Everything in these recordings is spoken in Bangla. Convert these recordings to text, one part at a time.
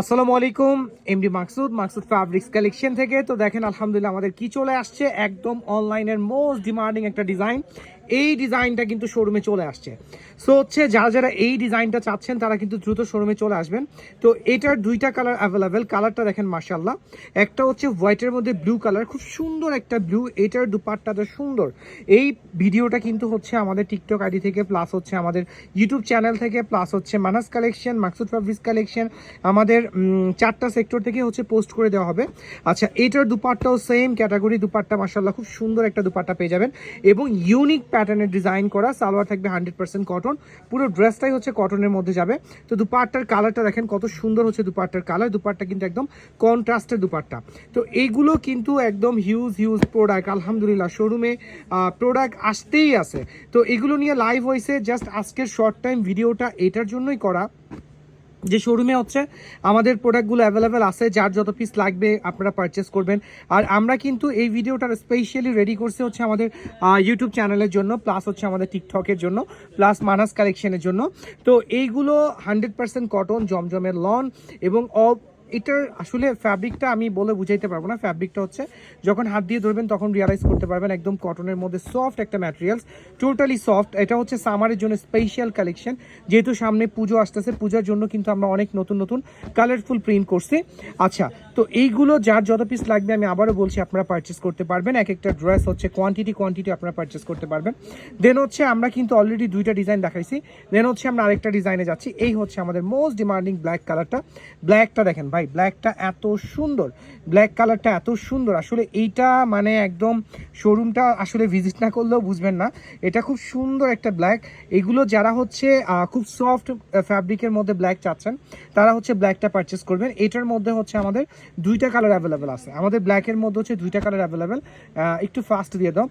আসসালামু আলাইকুম MD Maksud Maksud fabrics collection থেকে। তো দেখেন, আলহামদুলিল্লাহ আমাদের কি চলে আসছে? একদম অনলাইনের মোস্ট ডিমান্ডিং একটা ডিজাইন এই ডিজাইনটা কিন্তু শোরুমে চলে আসছে। সো হচ্ছে যারা যারা এই ডিজাইনটা চাচ্ছেন, তারা কিন্তু দ্রুত শোরুমে চলে আসবেন। তো এটার দুইটা কালার অ্যাভেলেবেল কালারটা দেখেন মার্শাল্লাহ একটা হচ্ছে হোয়াইটের মধ্যে ব্লু কালার খুব সুন্দর একটা ব্লু এটার দুপাট্টাটা সুন্দর। এই ভিডিওটা কিন্তু হচ্ছে আমাদের টিকটক আইডি থেকে প্লাস হচ্ছে আমাদের ইউটিউব চ্যানেল থেকে প্লাস হচ্ছে Manas collection Maqsud fabrics collection আমাদের চারটা সেক্টর থেকে হচ্ছে পোস্ট করে দেওয়া হবে। আচ্ছা এটার দুপাট্টাও সেম ক্যাটাগরি দুপাট্টা মার্শাল্লাহ খুব সুন্দর একটা দুপাট্টা পেয়ে যাবেন। এবং ইউনিক প্যাটার্নের ডিজাইন করা, সালোয়ার থাকবে হান্ড্রেড পার্সেন্ট কটন পুরো ড্রেসটাই হচ্ছে কটনের মধ্যে যাবে। তো দুপাট্টার কালারটা দেখেন কত সুন্দর হচ্ছে দুপাট্টার কালার দুপাট্টা কিন্তু একদম কন্ট্রাস্টের দুপাট্টা। তো এইগুলো কিন্তু একদম হিউজ হিউজ প্রোডাক্ট আলহামদুলিল্লাহ শোরুমে প্রোডাক্ট আসতেই আছে। তো এগুলো নিয়ে লাইভ হয়েছে। জাস্ট আজকের শর্ট টাইম ভিডিওটা এটার জন্যই করা। যে শোরুমে হচ্ছে, আমাদের প্রোডাক্টগুলো অ্যাভেলেবেল আছে, যার যত পিস লাগবে আপনারা পারচেস করবেন। আর আমরা কিন্তু এই ভিডিওটার স্পেশালি রেডি করছি হচ্ছে আমাদের ইউটিউব চ্যানেলের জন্য প্লাস হচ্ছে আমাদের টিকটকের জন্য প্লাস মানাস কালেকশনের জন্য। তো এইগুলো হান্ড্রেড পার্সেন্ট কটন জমজমের লন এবং এটার আসলে ফ্যাব্রিকটা আমি বলে বুঝাইতে পারব না। ফ্যাব্রিকটা হচ্ছে যখন হাত দিয়ে ধরবেন তখন রিয়ালাইজ করতে পারবেন একদম কটনের মধ্যে সফট একটা ম্যাটেরিয়ালস টোটালি সফট এটা হচ্ছে সামারের জন্য স্পেশাল কালেকশন যেহেতু সামনে পুজো আসতেছে, পূজার জন্য কিন্তু আমরা অনেক নতুন নতুন কালারফুল প্রিন্ট করছি। আচ্ছা তো এইগুলো যার যত পিস লাগবে আমি আবারও বলছি, আপনারা পারচেস করতে পারবেন। এক একটা ড্রেস হচ্ছে কোয়ান্টিটি কোয়ান্টিটি আপনারা পারচেস করতে পারবেন। দেন হচ্ছে আমরা কিন্তু অলরেডি দুইটা ডিজাইন দেখাইছি। দেন হচ্ছে আমরা আরেকটা ডিজাইনে যাচ্ছি। এই হচ্ছে আমাদের মোস্ট ডিমান্ডিং ব্ল্যাক কালারটা ব্ল্যাকটা দেখেন ভাই ব্ল্যাকটা এত সুন্দর। ব্ল্যাক কালারটা এত সুন্দর। আসলে এইটা মানে একদম শোরুমটা আসলে ভিজিট না করলেও বুঝবেন না। এটা খুব সুন্দর একটা ব্ল্যাক এগুলো যারা হচ্ছে খুব সফট ফ্যাব্রিকের মধ্যে ব্ল্যাক চাচ্ছেন, তারা হচ্ছে ব্ল্যাকটা পারচেস করবেন। এটার মধ্যে হচ্ছে আমাদের দুইটা কালার অ্যাভেলেবেল আছে। আমাদের ব্ল্যাকের মধ্যে হচ্ছে দুইটা কালার অ্যাভেলেবেল একটু ফাস্ট দিয়ে দাও।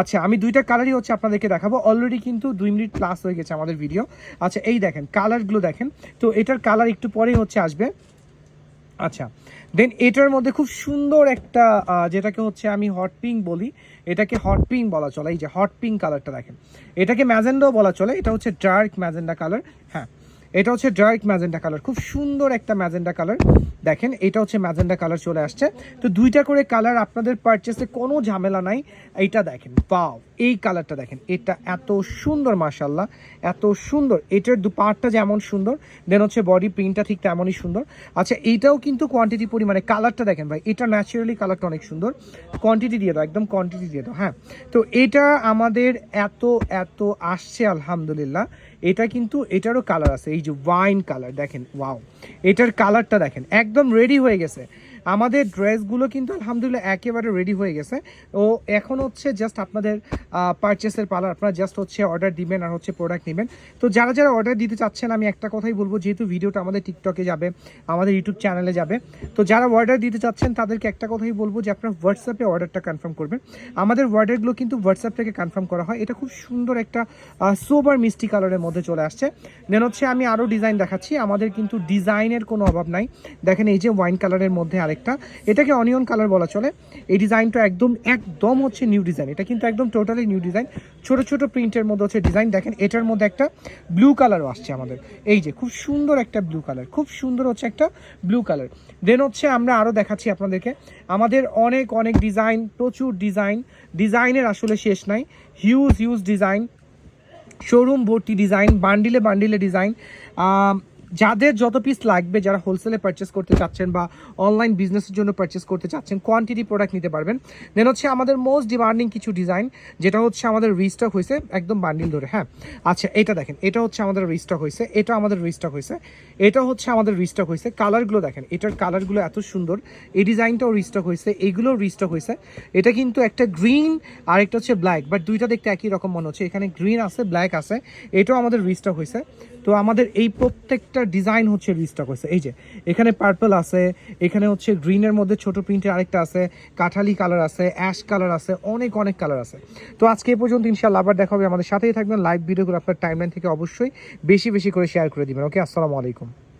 আচ্ছা আমি দুইটা কালারই হচ্ছে আপনাদেরকে দেখাবো। অলরেডি কিন্তু দুই মিনিট প্লাস হয়ে গেছে আমাদের ভিডিও আচ্ছা এই দেখেন কালারগুলো দেখেন। তো এটার কালার একটু পরেই হচ্ছে আসবে। আচ্ছা দেন এটার মধ্যে খুব সুন্দর একটা যেটাকে হচ্ছে আমি হট পিঙ্ক বলি, এটাকে হট পিঙ্ক বলা চলে, এই যে হট পিঙ্ক কালারটা দেখেন। এটাকে ম্যাজেন্ডাও বলা চলে, এটা হচ্ছে ডার্ক ম্যাজেন্ডা কালার হ্যাঁ এটা হচ্ছে ডার্ক ম্যাজেন্ডা কালার খুব সুন্দর একটা ম্যাজেন্ডা কালার দেখেন, এটা হচ্ছে ম্যাজেন্ডা কালার চলে আসছে। তো দুইটা করে কালার আপনাদের পারচেসে কোনো ঝামেলা নাই, এইটা দেখেন পাও এই কালারটা দেখেন, এটা এত সুন্দর মাশাল্লাহ এত সুন্দর। এটার দুপাটটা যেমন সুন্দর দেন হচ্ছে বডি প্রিন্টটা ঠিক তেমনই সুন্দর। আচ্ছা এইটাও কিন্তু কোয়ান্টিটি পরিমাণে, কালারটা দেখেন ভাই, এটা ন্যাচারালি কালারটা অনেক সুন্দর। কোয়ান্টিটি দিয়ে দাও, একদম কোয়ান্টিটি দিয়ে দাও হ্যাঁ। তো এটা আমাদের এত এত আসছে, আলহামদুলিল্লাহ। এটা কিন্তু, এটারও কালার আছে, এই যে ওয়াইন কালার দেখেন ওয়াও এটার কালারটা দেখেন, একদম রেডি হয়ে গেছে। আমাদের ড্রেসগুলো কিন্তু আলহামদুলিল্লাহ একেবারে রেডি হয়ে গেছে। ও এখন হচ্ছে জাস্ট আপনাদের পারচেসের পালার আপনারা জাস্ট হচ্ছে অর্ডার দিবেন আর হচ্ছে প্রোডাক্ট নেবেন। তো যারা যারা অর্ডার দিতে চাচ্ছেন, আমি একটা কথাই বলব, যেহেতু ভিডিওটা আমাদের টিকটকে যাবে, আমাদের ইউটিউব চ্যানেলে যাবে, তো যারা অর্ডার দিতে চাচ্ছেন, তাদেরকে একটা কথাই বলব যে আপনারা হোয়াটসঅ্যাপে অর্ডারটা কনফার্ম করবেন। আমাদের অর্ডারগুলো কিন্তু হোয়াটসঅ্যাপ থেকে কনফার্ম করা হয়। এটা খুব সুন্দর একটা সোবার মিষ্টি কালারের মধ্যে চলে আসছে। দেন হচ্ছে আমি আরও ডিজাইন দেখাচ্ছি। আমাদের কিন্তু ডিজাইনের কোনো অভাব নাই। দেখেন এই যে ওয়াইন কালারের মধ্যে আরেকটা। এটাকে অনিয়ন কালার বলা চলে। এই ডিজাইনটা একদম একদম হচ্ছে নিউ ডিজাইন এটা কিন্তু একদম টোটালি নিউ ডিজাইন ছোট ছোট প্রিন্টের মধ্যে হচ্ছে ডিজাইন দেখেন, এটার মধ্যে একটা ব্লু কালারও আসছে আমাদের। এই যে, খুব সুন্দর একটা ব্লু কালার খুব সুন্দর হচ্ছে একটা ব্লু কালার দেন হচ্ছে আমরা আরও দেখাচ্ছি আপনাদেরকে। আমাদের অনেক অনেক ডিজাইন প্রচুর ডিজাইন ডিজাইনের আসলে শেষ নাই। হিউজ হিউজ ডিজাইন শোরুম ভর্তি ডিজাইন বান্ডিলে বান্ডিলে ডিজাইন যাদের যত পিস লাগবে যারা হোলসেলে পারচেস করতে চাচ্ছেন বা অনলাইন বিজনেসের জন্য পারচেস করতে চাচ্ছেন কোয়ান্টিটি প্রোডাক্ট নিতে পারবেন। দেন হচ্ছে আমাদের মোস্ট ডিমান্ডিং কিছু ডিজাইন যেটা হচ্ছে আমাদের রিস্টক হয়েছে একদম বান্ডিল ধরে হ্যাঁ? আচ্ছা এটা দেখেন, এটা হচ্ছে আমাদের রিস্টক হয়েছে, এটা আমাদের রিস্টক হয়েছে, এটা হচ্ছে আমাদের রিস্টক হয়েছে। কালারগুলো দেখেন, এটার কালারগুলো এত সুন্দর, এই ডিজাইনটাও রিস্টক হয়েছে এইগুলোও রিস্টক হয়েছে। এটা কিন্তু একটা গ্রিন আর একটা হচ্ছে ব্ল্যাক বাট দুইটা দেখতে একই রকম মনে হচ্ছে। এখানে গ্রিন আছে ব্ল্যাক আছে, এটাও আমাদের রিস্টক হয়েছে। তো আমাদের এই প্রত্যেকটা ডিজাইন হচ্ছে রিস্টক হয়েছে। এই যে, এখানে পার্পল আছে, এখানে হচ্ছে গ্রিনের মধ্যে ছোট প্রিন্টের আরেকটা আছে, কাঠালি কালার আছে অ্যাশ কালার আছে, অনেক অনেক কালার আছে। তো আজকে এ পর্যন্ত ইনশাল্লাহ আবার দেখা হবে আমাদের সাথেই থাকবেন। লাইভ ভিডিওগুলো আপনার টাইমলাইন থেকে অবশ্যই বেশি বেশি করে শেয়ার করে দিবেন। ওকে আসসালামু আলাইকুম।